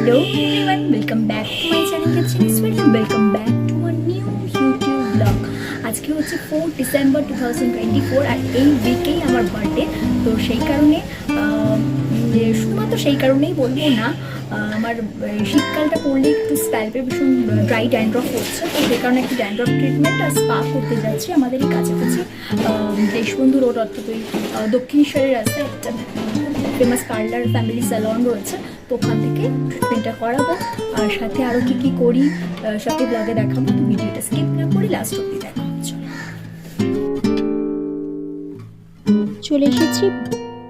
Everyone, welcome back to my channel Kitchen Sweet and welcome back to a new YouTube vlog. আজকে হচ্ছে four December two thousand twenty four আর এই উইকেই আমার birthday তো সেই কারণে শুধুমাত্র সেই কারণেই বলব না আমার শীতকালটা পড়লে একটু স্ক্যাল্পে ভীষণ ড্রাই ড্যান্ড্রফ হচ্ছে। তো সেই কারণে একটু ড্যান্ড্রফ ট্রিটমেন্ট আর স্পা করতে যাচ্ছি আমাদের এই কাছাকাছি। দেশবন্ধু রোড অর্থাৎ ওই দক্ষিণেশ্বরের রাস্তায় একটা ফেমাস পার্লার ফ্যামিলি স্যালন রয়েছে। তো থেকে ট্রিটমেন্টটা করাবো। আর সাথে আরও কী কী করি সবই ব্লগে দেখাবো। তো ভিডিওটা স্কিপ না করে লাস্ট অব্দি দেখা চলে এসেছি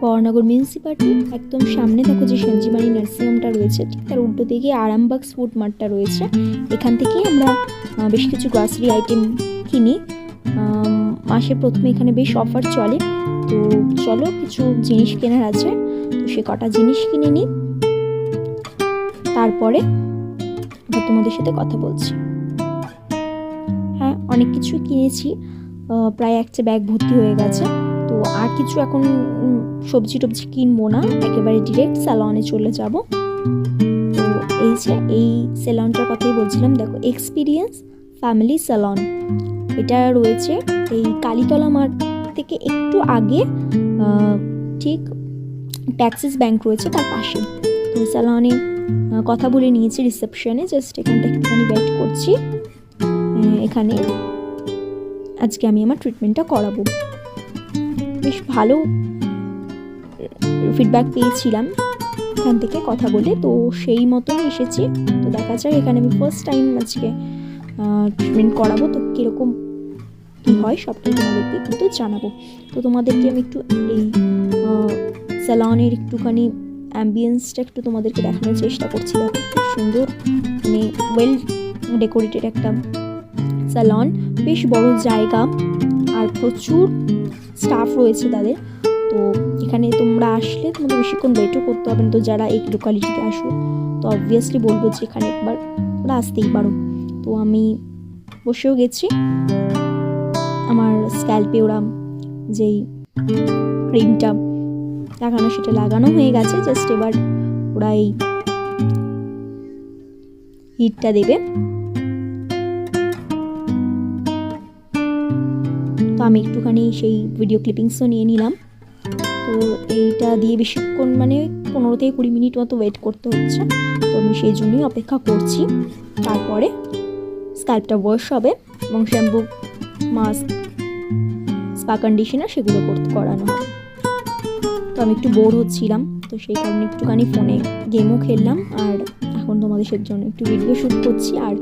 বর্ণনগর মিউনিসিপালিটি একদম সামনে দেখো যে সঞ্জীবানী নার্সিংহোমটা রয়েছে। ঠিক তার উল্টো দিকে আরামবাগ ফুড মার্টটা রয়েছে। এখান থেকেই আমরা বেশ কিছু গ্রসারি আইটেম কিনি। আম, মাসে প্রথমে এখানে বেশ অফার চলে। তো চলো কিছু জিনিস কেনার আছে। তো সে কটা জিনিস কিনে নিই। তারপরে তোমাদের সাথে কথা বলছি। হ্যাঁ অনেক কিছু কিনেছি। প্রায় একটা ব্যাগ ভর্তি হয়ে গেছে। তো আর কিছু এখন সবজি টবজি কিনবো না। একেবারে ডিরেক্ট স্যালনে চলে যাব। তো এই যে, এই স্যালনটার কথাই বলছিলাম। দেখো এক্সপিরিয়েন্স ফ্যামিলি স্যালন এটা রয়েছে এই কালীতলা মাঠ থেকে একটু আগে ঠিক ট্যাক্সিস ব্যাংক রয়েছে তার পাশে। তো স্যালনে কথা বলে নিয়েছি রিসেপশনে, জাস্ট এখানটা একটুখানি ওয়েট করছি। এখানে আজকে আমি আমার ট্রিটমেন্টটা করাবো। বেশ ভালো ফিডব্যাক পেয়েছিলাম এখান থেকে কথা বলে, তো সেই মতোই এসেছি। তো দেখা যাক এখানে আমি ফার্স্ট টাইম আজকে ট্রিটমেন্ট করাবো, তো কীরকম কী হয় সবটাই তোমাদেরকে কিন্তু জানাব। তো তোমাদেরকে আমি একটু এই স্যালনের একটুখানি অ্যাম্বিয়েন্সটা একটু তোমাদেরকে দেখানোর চেষ্টা করছি। দেখো খুব সুন্দর মানে ওয়েল ডেকোরেটেড একটা স্যালন বেশ বড় জায়গা আর প্রচুর স্টাফ রয়েছে তাদের। তো এখানে তোমরা আসলে তোমাদের বেশিক্ষণ ওয়েটও করতে হবে না। তো যারা এই লোকালিটিতে আসো, তো অবভিয়াসলি বলব যে এখানে একবার তোমরা আসতেই পারো। তো আমি বসেও গেছি। আমার স্ক্যাল্পে ওরা যেই ক্রিমটা লাগানো সেটা লাগানো হয়ে গেছে জাস্ট এবার ওরা এই হিটটা দেবে। তো আমি একটুখানি সেই ভিডিও ক্লিপিংসও নিয়ে নিলাম। তো এইটা দিয়ে বেশিক্ষণ মানে পনেরো থেকে কুড়ি মিনিট মতো ওয়েট করতে হচ্ছে। তো আমি সেই জন্যই অপেক্ষা করছি। তারপরে স্ক্যাল্পটা ওয়াশ হবে এবং শ্যাম্পু মাস্ক স্পা কন্ডিশনার সেগুলো করতে করানো হবে। আমি একটু বোর হচ্ছিলাম, তো সেই কারণে একটুখানি ফোনে গেমও খেললাম আর এখন তোমাদের জন্য একটু ভিডিও শ্যুট করছি আর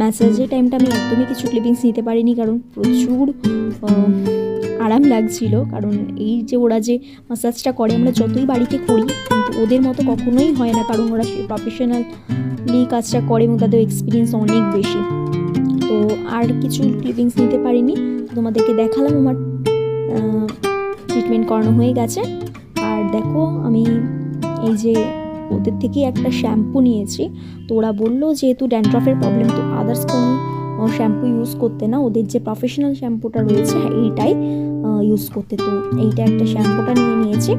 ম্যাসাজের টাইমটা আমি একদমই কিছু ক্লিপিংস নিতে পারিনি কারণ প্রচুর আরাম লাগছিল। কারণ এই যে ওরা যে ম্যাসাজটা করে আমরা যতই বাড়িতে করি, কিন্তু ওদের মতো কখনোই হয় না কারণ ওরা প্রফেশনালি কাজটা করে এবং তাদের এক্সপিরিয়েন্স অনেক বেশি। তো আর কিছু ক্লিপিংস নিতে পারিনি, তোমাদেরকে দেখালাম আমার ট্রিটমেন্ট করানো হয়ে গেছে। দেখো আমি এই যে ওদের থেকেই একটা শ্যাম্পু নিয়েছি। তো ওরা বলল যেহেতু ড্যান্ড্রফের প্রবলেম তো আদার্স কোনো শ্যাম্পু ইউজ করতে না। ওদের যে প্রফেশনাল শ্যাম্পুটা রয়েছে হ্যাঁ, এইটাই ইউজ করতে। তো এইটা একটা শ্যাম্পুটা নিয়ে নিয়েছি।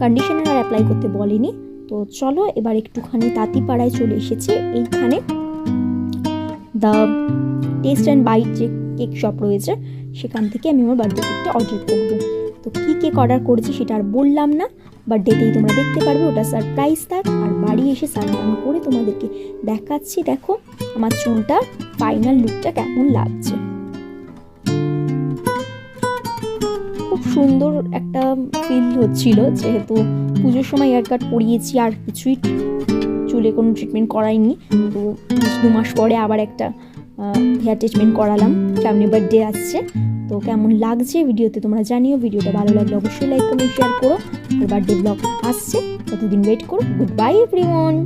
কন্ডিশনার আর অ্যাপ্লাই করতে বলেনি। তো চলো এবার একটুখানি তাঁতিপাড়ায় চলে এসেছি। এইখানে দ্য টেস্ট অ্যান্ড বাইট যে কেক শপ রয়েছে সেখান থেকে আমি আমার বার্থডে কেকটা অর্ডার করব। তো কী কেক অর্ডার করেছি সেটা আর বললাম না বার্থডেতেই তোমরা দেখতে পারবে, ওটা সারপ্রাইজ থাক আর বাড়ি এসে সানগ্রাম করে তোমাদেরকে দেখাচ্ছি, দেখো আমার চুলটা ফাইনাল লুকটা কেমন লাগছে। খুব সুন্দর একটা ফিল হচ্ছিল, যেহেতু পুজোর সময় হেয়ার কাট পরিয়েছি, আর কিছুই চুলে কোনো ট্রিটমেন্ট করাইনি, তো দু মাস পরে আবার একটা হেয়ার ট্রিটমেন্ট করালাম সামনে বার্থডে আসছে তো কেমন লাগছে ভিডিওতে তোমরা জানিও, ভিডিওটা ভালো লাগলে অবশ্যই লাইক কমেন্ট শেয়ার করো। বার্থডে ব্লগ আসছে ততদিন ওয়েট করো। Good bye everyone